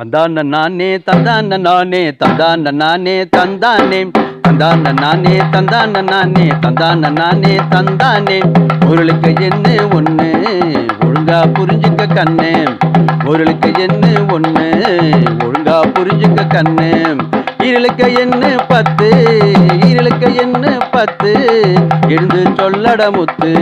தந்தான நானே தந்தான நானே தந்தான நானே தந்தானே. தந்தான நானே தந்தான நானே தந்தான நானே தந்தானே. பொருளுக்கு என்ன ஒன்று ஒழுங்கா புரிஞ்சுக்க கண்ணு. பொருளுக்கு என்ன ஒன்று ஒழுங்கா புரிஞ்சுக்க கண்ணு. இருளுக்கு என்ன பத்து? இருளுக்கு என்ன பத்து? எழுந்து சொல்லட முத்து.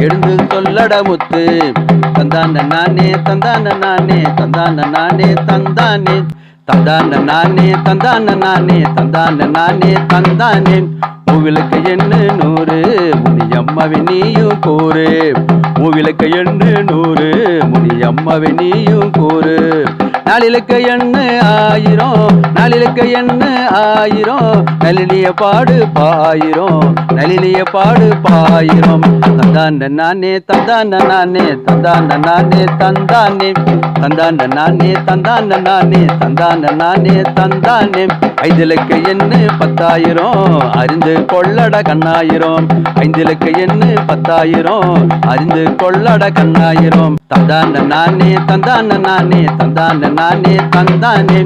எழுந்து சொல்லட முத்து. தந்தான நானே தந்தான நானே தந்தான நானே தந்தானே. தந்தான நானே தந்தான நானே தந்தான நானே தந்தானே. மூவிலுக்கு என்ன நூறு முனி அம்மாவை நீயும் கூறு. மூவிலுக்கு என்ன நூறு முனி அம்மாவை நீயும் கூறு. நாளிலுக்கு என்ன ஆயிரம். நாளிலுக்கு என்ன ஆயிரம். நளினிய பாடு பாயிரம். நளினிய பாடு பாயிரம். தந்தாண்ட நானே தந்தாண்ட நானே தந்தாண்ட நானே தந்தானே. தந்தாண்ட நானே தந்தாண்ட நானே தந்தாண்ட நானே தந்தானே. ஐந்திலக்கு என்ன பத்தாயிரம் அறிந்து கொள்ளட கண்ணாயிரம். ஐந்திலக்கு என்ன பத்தாயிரம் அறிந்து கொள்ளட கண்ணாயிரம். தந்தான நானே தந்தான நானே தந்தான நானே தந்தானே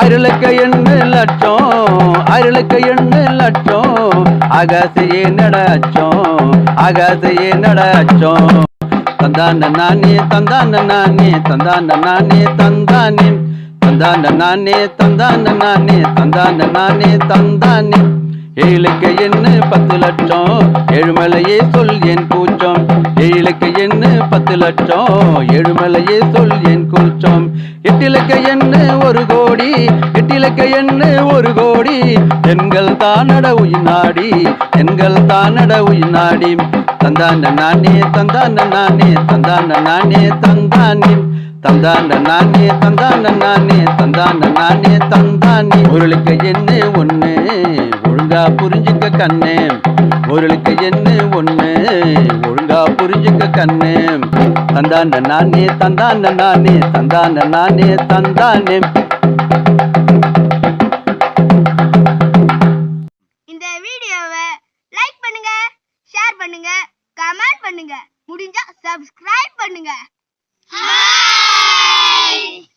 அருளுக்கு எண்ணு லட்சம் அருளுக்கு எண்ணு லட்சம். ஆகாசையே நடச்சோம் ஆகாசையே நடச்சோம். தந்தான நானே தந்தான நானே தந்தான நானே தந்தானே தந்தான நானே தந்தான நானே தந்தான நானே தந்தானே. ஏழுக்கு என்ன பத்து லட்சம்? ஏழுமலையே சொல் என் கூச்சம். ஏழுக்கு என்ன பத்து லட்சம்? ஏழுமலையே சொல் என் கூச்சம். எட்டிலக்க என்ன ஒரு கோடி? எட்டிலக்க என்ன ஒரு கோடி? எண்கள் தானட உயினாடி எண்கள் தானட உயினாடி தந்தான நானே தந்தான நானே தந்தான நானே தந்தானே. தந்தான நானே தந்தான நானே தந்தான நானே தந்தானே. உருளுக்கு என்ன ஒண்ணு ஒழுங்கா புரிஞ்சுக்க கண்ணே. உருளுக்கு என்ன ஒன்று ஒழுங்கா புரிஞ்சுக்க கண்ணே. தந்தான நானே தந்தான நானே தந்தான நானே தந்தானே. இந்த வீடியோவை லைக் பண்ணுங்க ஷேர் பண்ணுங்க கமெண்ட் பண்ணுங்க. முடிஞ்சா சப்ஸ்கிரைப் பண்ணுங்க. Bye.